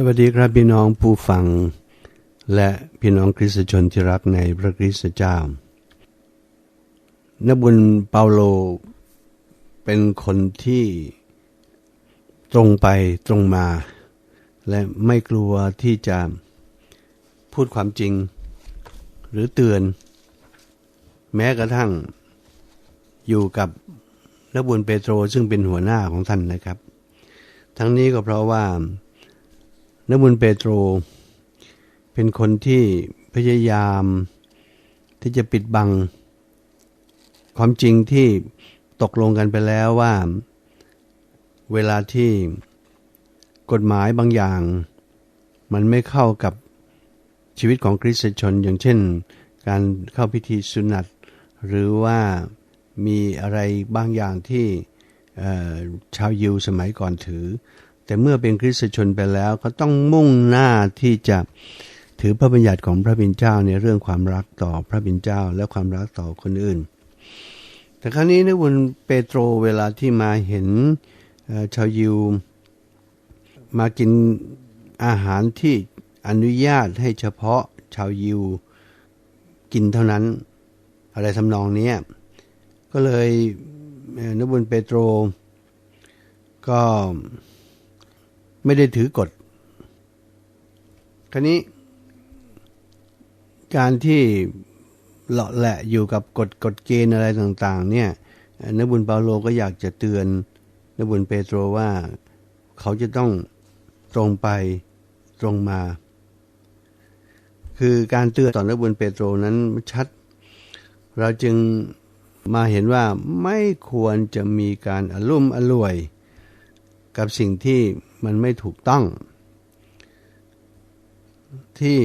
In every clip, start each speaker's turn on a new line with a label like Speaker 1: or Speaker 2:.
Speaker 1: สวัสดีครับพี่น้องผู้ฟัง และพี่น้องคริสตชนที่รักในพระคริสตเจ้านบุญเปาโลเป็นคนที่ตรงไปตรงมา และไม่กลัวที่จะพูดความจริง หรือเตือน แม้กระทั่งอยู่กับนบุญเปโตรซึ่งเป็นหัวหน้าของท่านนะครับ ทั้งนี้ก็เพราะว่า นบุญเปโตร เป็นคนที่พยายามที่จะปิดบัง ความจริงที่ตกลงกันไปแล้วว่า เวลาที่กฎหมายบางอย่าง มันไม่เข้ากับชีวิตของคริสตชน อย่างเช่น การเข้าพิธีสุนัตหรือว่ามีอะไรบางอย่างที่ชาวยิวสมัยก่อนถือ แต่เมื่อเป็นคริสตชนไปแล้วก็ต้องมุ่งหน้าที่จะถือพระบัญญัติของพระบิดเจ้าในเรื่องความรักต่อพระบิดเจ้าและความรักต่อคนอื่น แต่ครั้นี้นะบุญเปโตรเวลาที่มาเห็นชาวยิวมากินอาหารที่อนุญาตให้เฉพาะชาวยิวกินเท่านั้น อะไรทำนองนี้ก็เลยนบุญเปโตรก็ ไม่ได้ถือกฎครนี้ การที่เลาะแหละอยู่กับกฎกฎเกณฑ์อะไรต่างๆ เนี่ยนบุญเปาโลก็อยากจะเตือนนบุญเปโตรว่าเขาจะต้องตรงไปตรงมา คือการเตือนต่อนบุญเปโตรนั้นชัด เราจึงมาเห็นว่าไม่ควรจะมีการอารมณ์อร่วย กับสิ่งที่มันไม่ถูกต้อง ที่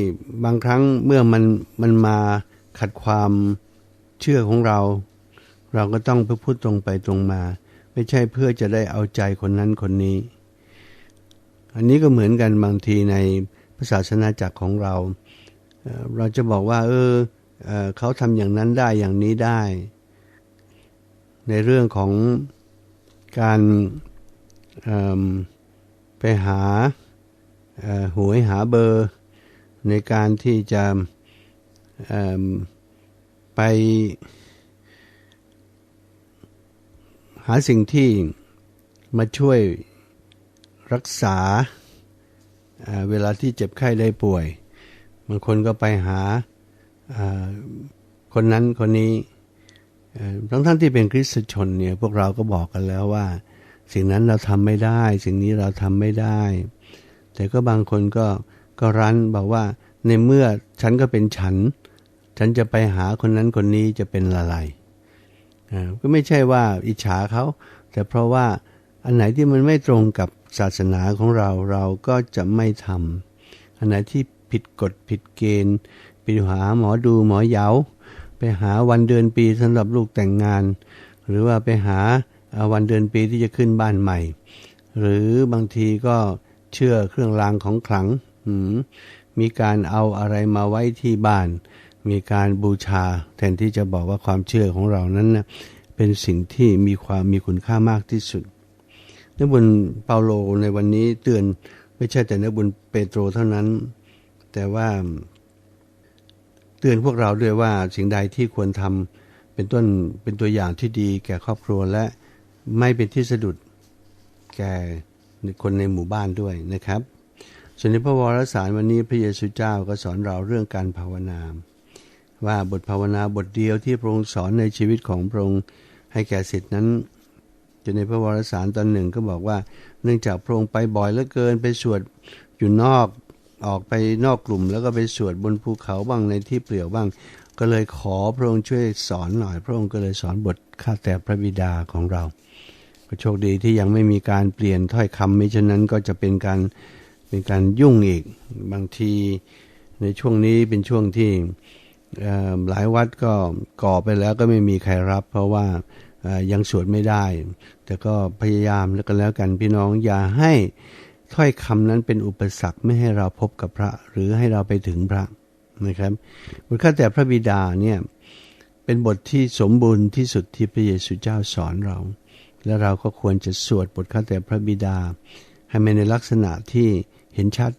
Speaker 1: บางครั้งเมื่อมันมันมาขัดความเชื่อของเรา เราก็ต้องพูดตรงไปตรงมา ไม่ใช่เพื่อจะได้เอาใจคนนั้นคนนี้ อันนี้ก็เหมือนกันบางทีในศาสนาจักรของเรา เราจะบอกว่า เออเขาทำอย่างนั้นได้อย่างนี้ได้ ในเรื่องของการ ไปหาหวยหาเบอร์ในการที่จะไปหาสิ่งที่มาช่วยรักษาเวลาที่เจ็บไข้ได้ป่วย บางคนก็ไปหาคนนั้นคนนี้ทั้งท่านที่เป็นคริสตชนเนี่ยพวกเราก็บอกกันแล้วว่า สิ่งนั้นเราทำไม่ได้ สิ่งนี้เราทำไม่ได้ แต่ก็บางคนก็ก็รั้นบอกว่า ในเมื่อฉันก็เป็นฉัน ฉันจะไปหาคนนั้นคนนี้จะเป็นอะไรก็ไม่ใช่ว่าอิจฉาเขาแต่เพราะว่าอันไหนที่มันไม่ตรงกับศาสนาของเราเราก็จะไม่ทำอันไหนที่ผิดกฎผิดเกณฑ์ไปหาหมอดูหมอเยาไปหาวันเดือนปีสำหรับลูกแต่งงาน หรือว่าไปหา วันเดือนปีที่จะขึ้นบ้านใหม่ หรือบางทีก็เชื่อเครื่องรางของขลังมีการเอาอะไรมาไว้ที่บ้าน มีการบูชา แทนที่จะบอกว่าความเชื่อของเรานั้นนะเป็นสิ่งที่มีความมีคุณค่ามากที่สุดนักบุญเปาโลในวันนี้เตือนไม่ใช่แต่นักบุญเปโตรเท่านั้น แต่ว่า เตือนพวกเราด้วยว่าสิ่งใดที่ควรทำเป็นต้นเป็นตัวอย่างที่ดีแก่ครอบครัวและ ไม่เป็นที่สะดุดแก่คนในหมู่บ้านด้วยนะครับ ส่วนในพระวรสารวันนี้พระเยซูเจ้าก็สอนเราเรื่องการภาวนาว่าบทภาวนาบทเดียวที่พระองค์สอนในชีวิตของพระองค์ให้แก่สิทธินั้นจะในพระวรสารตอนหนึ่งก็บอกว่า เนื่องจากพระองค์ไปบ่อยเหลือเกินไปสวดอยู่นอกออกไปนอกกลุ่ม แล้วก็ไปสวดบนภูเขาบ้างในที่เปลี่ยวบ้าง ก็เลยขอพระองค์ช่วยสอนหน่อย พระองค์ก็เลยสอนบทข้าแต่พระบิดาของเรา โชคดีที่ยังไม่มีการเปลี่ยนถ้อยคำไม่เช่นนั้นก็จะเป็นการเป็นการยุ่งอีกบางทีในช่วงนี้เป็นช่วงที่หลายวัดก็ก่อไปแล้วก็ไม่มีใครรับ เพราะว่ายังสวดไม่ได้ แต่ก็พยายามแล้วกันแล้วกันพี่น้องอย่าให้ถ้อยคำนั้นเป็นอุปสรรคไม่ให้เราพบกับพระ หรือให้เราไปถึงพระนะครับบทข้าแต่พระบิดาเนี่ยเป็นบทที่สมบูรณ์ที่สุดที่พระเยซูเจ้าสอนเรา และเราก็ควรจะสวดบทข้าแต่พระบิดา ให้มันในลักษณะที่เห็นชัด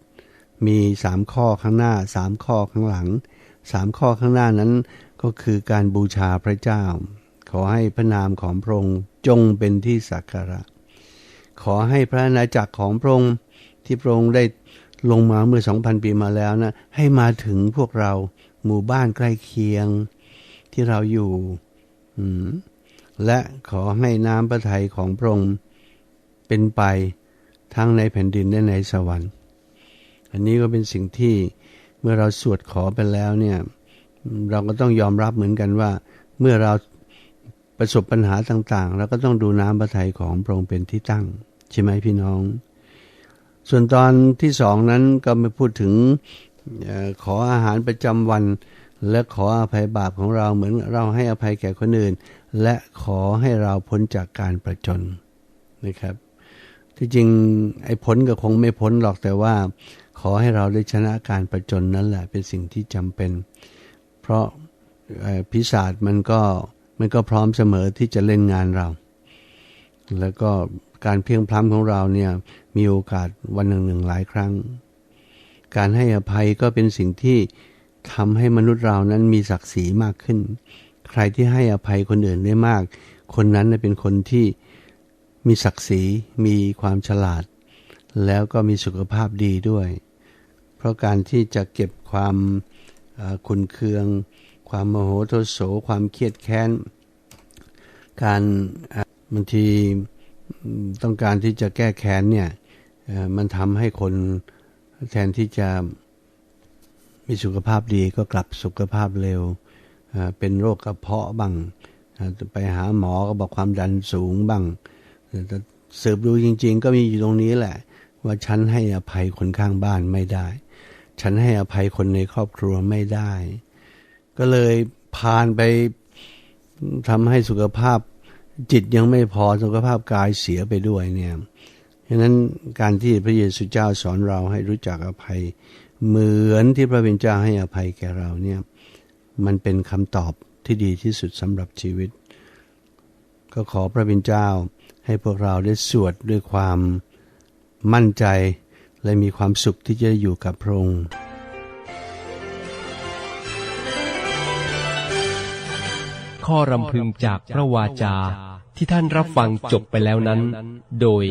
Speaker 1: มีสามข้อข้างหน้าสามข้อข้างหลังสามข้อข้างหน้านั้นก็คือการบูชาพระเจ้า ขอให้พระนามของพระองค์จงเป็นที่สักการะ ขอให้พระอาณาจักรของพระองค์ที่พระองค์ได้ลงมาเมื่อสองพันปีมาแล้วนะให้มาถึงพวกเราหมู่บ้านใกล้เคียงที่เราอยู่ อืม และขอให้น้ำพระทัยของพระองค์เป็นไปทั้งในแผ่นดินและในสวรรค์ อันนี้ก็เป็นสิ่งที่เมื่อเราสวดขอไปแล้วเนี่ยเราก็ต้องยอมรับเหมือนกันว่า เมื่อเราประสบปัญหาต่างๆเราก็ต้องดูน้ำพระทัยของพระองค์เป็นที่ตั้ง ใช่ไหมพี่น้อง ส่วนตอนที่สองนั้นก็มาพูดถึงขออาหารประจำวัน และขออภัยบาปของเราเหมือนเราให้อภัยแก่คนอื่น และขอให้เราพ้นจากการประจนนะครับ ที่จริงไอ้พ้นก็คงไม่พ้นหรอกแต่ว่า ขอให้เราได้ชนะการประจนนั่นแหละเป็นสิ่งที่จำเป็น เพราะพิศาจมันก็มันก็พร้อมเสมอที่จะเล่นงานเรา แล้วก็การเพียงพล้ำของเราเนี่ยมีโอกาสวันหนึ่งหนึ่งหลายครั้ง การให้อภัยก็เป็นสิ่งที่ ทำให้มนุษย์เรานั้นมีศักดิ์ศรีมากขึ้น ใครที่ให้อภัยคนอื่นได้มาก คนนั้นน่ะเป็นคนที่มีศักดิ์ศรี มีความฉลาด แล้วก็มีสุขภาพดีด้วย เพราะการที่จะเก็บความขุนเคือง ความโมโหโทโส ความเครียดแค้น การบางทีต้องการที่จะแก้แค้นเนี่ยมันทำให้คนแทนที่จะ มีสุขภาพดีก็กลับสุขภาพเร็ว เป็นโรคกระเพาะบ้าง ไปหาหมอก็บอกความดันสูงบ้างแต่สืบดูจริง ๆ ก็มีอยู่ตรงนี้แหละ ว่าฉันให้อภัยคนข้างบ้านไม่ได้ ฉันให้อภัยคนในครอบครัวไม่ได้ ก็เลยพานไปทำให้สุขภาพจิตยังไม่พอสุขภาพกายเสียไปด้วยเนี่ยฉะนั้นการที่พระเยซูเจ้าสอนเราให้รู้จักอภัย เหมือนที่พระเป็นเจ้าให้อภัยแก่เราเนี่ยมันเป็นคำตอบที่ดีที่สุดสำหรับชีวิต ก็ขอพระเป็นเจ้าให้พวกเราได้สวดด้วยความมั่นใจและมีความสุขที่จะอยู่กับพระองค์
Speaker 2: ข้อรำพึงจากพระวาจาที่ท่านรับฟังจบไปแล้วนั้น โดย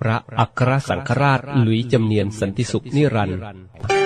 Speaker 2: พระอัครสังฆราชหลุยจำเนียนสันติสุขนิรันดร์